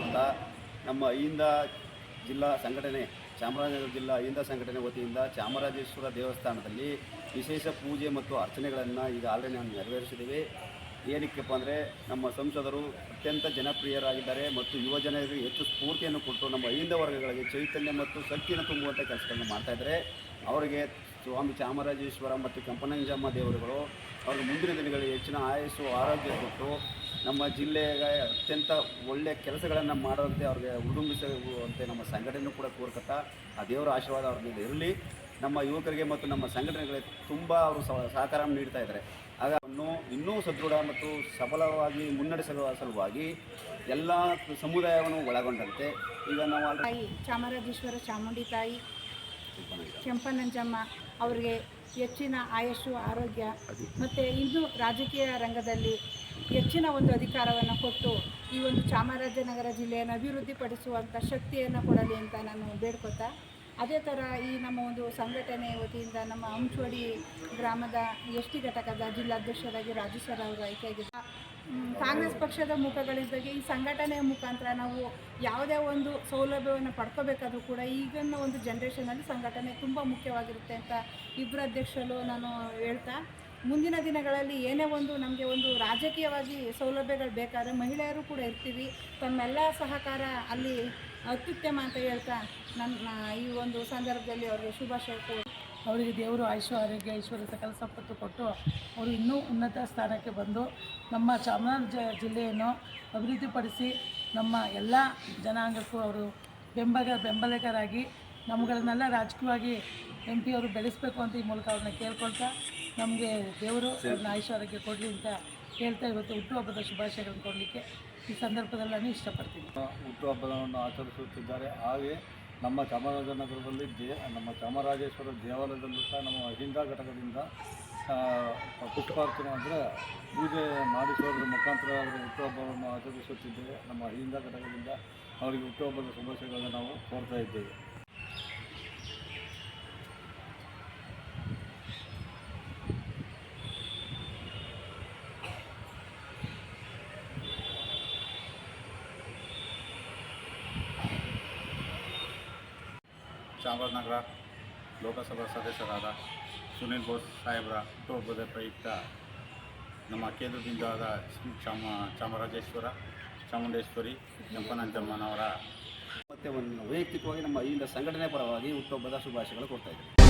ಅಂತ ನಮ್ಮ ಅಹಿಂದ ಜಿಲ್ಲಾ ಸಂಘಟನೆ, ಚಾಮರಾಜನಗರ ಜಿಲ್ಲಾ ಅಹಿಂದ ಸಂಘಟನೆ ವತಿಯಿಂದ ಚಾಮರಾಜೇಶ್ವರ ದೇವಸ್ಥಾನದಲ್ಲಿ ವಿಶೇಷ ಪೂಜೆ ಮತ್ತು ಅರ್ಚನೆಗಳನ್ನು ಈಗ ಆಲ್ರೆಡಿ ನಾವು ನೆರವೇರಿಸಿದ್ದೇವೆ. ಏನಕ್ಕಪ್ಪ ಅಂದರೆ ನಮ್ಮ ಸಂಸದರು ಅತ್ಯಂತ ಜನಪ್ರಿಯರಾಗಿದ್ದಾರೆ ಮತ್ತು ಯುವ ಜನರಿಗೆ ಹೆಚ್ಚು ಸ್ಫೂರ್ತಿಯನ್ನು ಕೊಟ್ಟು ನಮ್ಮ ಅಹಿಂದ ವರ್ಗಗಳಿಗೆ ಚೈತನ್ಯ ಮತ್ತು ಶಕ್ತಿಯನ್ನು ತುಂಬುವಂಥ ಕೆಲಸಗಳನ್ನು ಮಾಡ್ತಾಯಿದ್ದಾರೆ ಅವರಿಗೆ ಸ್ವಾಮಿ ಚಾಮರಾಜೇಶ್ವರ ಮತ್ತು ಕೆಂಪನಂಜಮ್ಮ ದೇವರುಗಳು ಅವ್ರಿಗೆ ಮುಂದಿನ ದಿನಗಳಲ್ಲಿ ಹೆಚ್ಚಿನ ಆಯಸ್ಸು, ಆರೋಗ್ಯ ಕೊಟ್ಟು ನಮ್ಮ ಜಿಲ್ಲೆಗೆ ಅತ್ಯಂತ ಒಳ್ಳೆಯ ಕೆಲಸಗಳನ್ನು ಮಾಡೋಂತೆ ಅವ್ರಿಗೆ ಉಡುಂಬಿಸುವಂತೆ ನಮ್ಮ ಸಂಘಟನೆ ಕೂಡ ಕೋರ್ಕತ್ತಾ ಆ ದೇವರ ಆಶೀರ್ವಾದ ಅವ್ರ ಮೇಲೆ ಇರಲಿ. ನಮ್ಮ ಯುವಕರಿಗೆ ಮತ್ತು ನಮ್ಮ ಸಂಘಟನೆಗಳಿಗೆ ತುಂಬ ಅವರು ಸಹಕಾರ ನೀಡ್ತಾ ಇದ್ದಾರೆ. ಆಗ ಅವನ್ನು ಇನ್ನೂ ಸದೃಢ ಮತ್ತು ಸಫಲವಾಗಿ ಮುನ್ನಡೆಸಲು ಸಲುವಾಗಿ ಎಲ್ಲ ಸಮುದಾಯವನ್ನು ಒಳಗೊಂಡಂತೆ. ಈಗ ನಾವು ತಾಯಿ ಚಾಮರಾಜೇಶ್ವರ ಚಾಮುಂಡಿ ತಾಯಿ ಕೆಂಪನಂಜಮ್ಮ ಅವರಿಗೆ ಹೆಚ್ಚಿನ ಆಯಸ್ಸು ಆರೋಗ್ಯ ಮತ್ತು ಇನ್ನೂ ರಾಜಕೀಯ ರಂಗದಲ್ಲಿ ಹೆಚ್ಚಿನ ಒಂದು ಅಧಿಕಾರವನ್ನು ಕೊಟ್ಟು ಈ ಒಂದು ಚಾಮರಾಜನಗರ ಜಿಲ್ಲೆಯನ್ನು ಅಭಿವೃದ್ಧಿಪಡಿಸುವಂಥ ಶಕ್ತಿಯನ್ನು ಕೊಡಲಿ ಅಂತ ನಾನು ಬೇಡ್ಕೊತಾ ಅದೇ ಥರ ಈ ನಮ್ಮ ಒಂದು ಸಂಘಟನೆ ವತಿಯಿಂದ ನಮ್ಮ ಅಂಚೋಡಿ ಗ್ರಾಮದ ಎಸ್ ಟಿ ಘಟಕದ ಜಿಲ್ಲಾಧ್ಯಕ್ಷರಾಗಿ ರಾಜು ಸರ್ ಅವರು ಆಯ್ಕೆಯಾಗಿದ್ದ ಕಾಂಗ್ರೆಸ್ ಪಕ್ಷದ ಮುಖಗಳಿದ್ದಾಗೆ ಈ ಸಂಘಟನೆಯ ಮುಖಾಂತರ ನಾವು ಯಾವುದೇ ಒಂದು ಸೌಲಭ್ಯವನ್ನು ಪಡ್ಕೋಬೇಕಾದ್ರೂ ಕೂಡ ಈಗಿನ ಒಂದು ಜನ್ರೇಷನಲ್ಲಿ ಸಂಘಟನೆ ತುಂಬ ಮುಖ್ಯವಾಗಿರುತ್ತೆ ಅಂತ ಇಬ್ಬರು ಅಧ್ಯಕ್ಷರು ನಾನು ಹೇಳ್ತಾ. ಮುಂದಿನ ದಿನಗಳಲ್ಲಿ ಏನೇ ಒಂದು ನಮಗೆ ಒಂದು ರಾಜಕೀಯವಾಗಿ ಸೌಲಭ್ಯಗಳು ಬೇಕಾದ್ರೆ ಮಹಿಳೆಯರು ಕೂಡ ಇರ್ತೀವಿ. ತಮ್ಮೆಲ್ಲ ಸಹಕಾರ ಅಲ್ಲಿ ಅತ್ಯುತ್ತಮ ಅಂತ ಹೇಳ್ತಾ ನನ್ನ ಈ ಒಂದು ಸಂದರ್ಭದಲ್ಲಿ ಅವರಿಗೆ ಶುಭಾಶಯ ಕೋರ್ ಅವರಿಗೆ ದೇವರು ಆಯುಷ ಆರೋಗ್ಯ ಐಶ್ವರ್ಯ ಸಕಲ ಸಂಪತ್ತು ಕೊಟ್ಟು ಅವರು ಇನ್ನೂ ಉನ್ನತ ಸ್ಥಾನಕ್ಕೆ ಬಂದು ನಮ್ಮ ಚಾಮರಾಜ ಜಿಲ್ಲೆಯನ್ನು ಅಭಿವೃದ್ಧಿಪಡಿಸಿ ನಮ್ಮ ಎಲ್ಲ ಜನಾಂಗಕ್ಕೂ ಅವರು ಬೆಂಬಲ, ಬೆಂಬಲಿಗರಾಗಿ ನಮ್ಮಗಳನ್ನೆಲ್ಲ ರಾಜಕೀಯವಾಗಿ ಎಂ ಪಿ ಅವರು ಬೆಳೆಸಬೇಕು ಅಂತ ಈ ಮೂಲಕ ಅವ್ರನ್ನ ಕೇಳ್ಕೊಳ್ತಾ ನಮಗೆ ದೇವರು ಅವ್ರನ್ನ ಐಶ್ವರ್ಯಕ್ಕೆ ಕೊಡಲಿ ಅಂತ ಹೇಳ್ತಾ ಇವತ್ತು ಹುಟ್ಟುಹಬ್ಬದ ಶುಭಾಶಯಗಳನ್ನು ಕೊಡಲಿಕ್ಕೆ ಈ ಸಂದರ್ಭದಲ್ಲಿ ನಾನು ಇಷ್ಟಪಡ್ತೀನಿ. ಹುಟ್ಟುಹಬ್ಬವನ್ನು ಆಚರಿಸುತ್ತಿದ್ದಾರೆ. ಹಾಗೆ ನಮ್ಮ ಚಾಮರಾಜನಗರದಲ್ಲಿ ದೇ ನಮ್ಮ ಚಾಮರಾಜೇಶ್ವರ ದೇವಾಲಯದಲ್ಲೂ ಸಹ ನಮ್ಮ ಅಹಿಂದ ಘಟಕದಿಂದ ಪುಷ್ಪಾರ್ಚನೆ ಅಂದರೆ ಪೂಜೆ ಮಾಡಿಸೋದ್ರ ಮುಖಾಂತರ ಅವರ ಹುಟ್ಟುಹಬ್ಬವನ್ನು ಆಚರಿಸುತ್ತಿದ್ದೇವೆ ನಮ್ಮ ಅಹಿಂದ ಘಟಕದಿಂದ ಅವರಿಗೆ ಹುಟ್ಟುಹಬ್ಬದ ಶುಭಾಶಯಗಳನ್ನು ನಾವು ಕೋರ್ತಾ ಇದ್ದೇವೆ. ಚಾಮರಾಜನಗರ ಲೋಕಸಭಾ ಸದಸ್ಯರಾದ ಸುನೀಲ್ ಬೋಸ್ ಸಾಹೇಬರ ಹುಟ್ಟುಹಬ್ಬದ ಪ್ರಯುಕ್ತ ನಮ್ಮ ಕೇಂದ್ರದಿಂದಾದ ಶ್ರೀ ಚಾಮ, ಚಾಮರಾಜೇಶ್ವರ, ಚಾಮುಂಡೇಶ್ವರಿ ಕೆಂಪನಂಜಮ್ಮನವರ ಮತ್ತು ಒಂದು ವೈಯಕ್ತಿಕವಾಗಿ ನಮ್ಮ ಇಲ್ಲಿನ ಸಂಘಟನೆ ಪರವಾಗಿ ಹುಟ್ಟುಹಬ್ಬದ ಶುಭಾಶಯಗಳು ಕೊಡ್ತಾ ಇದ್ದೀವಿ.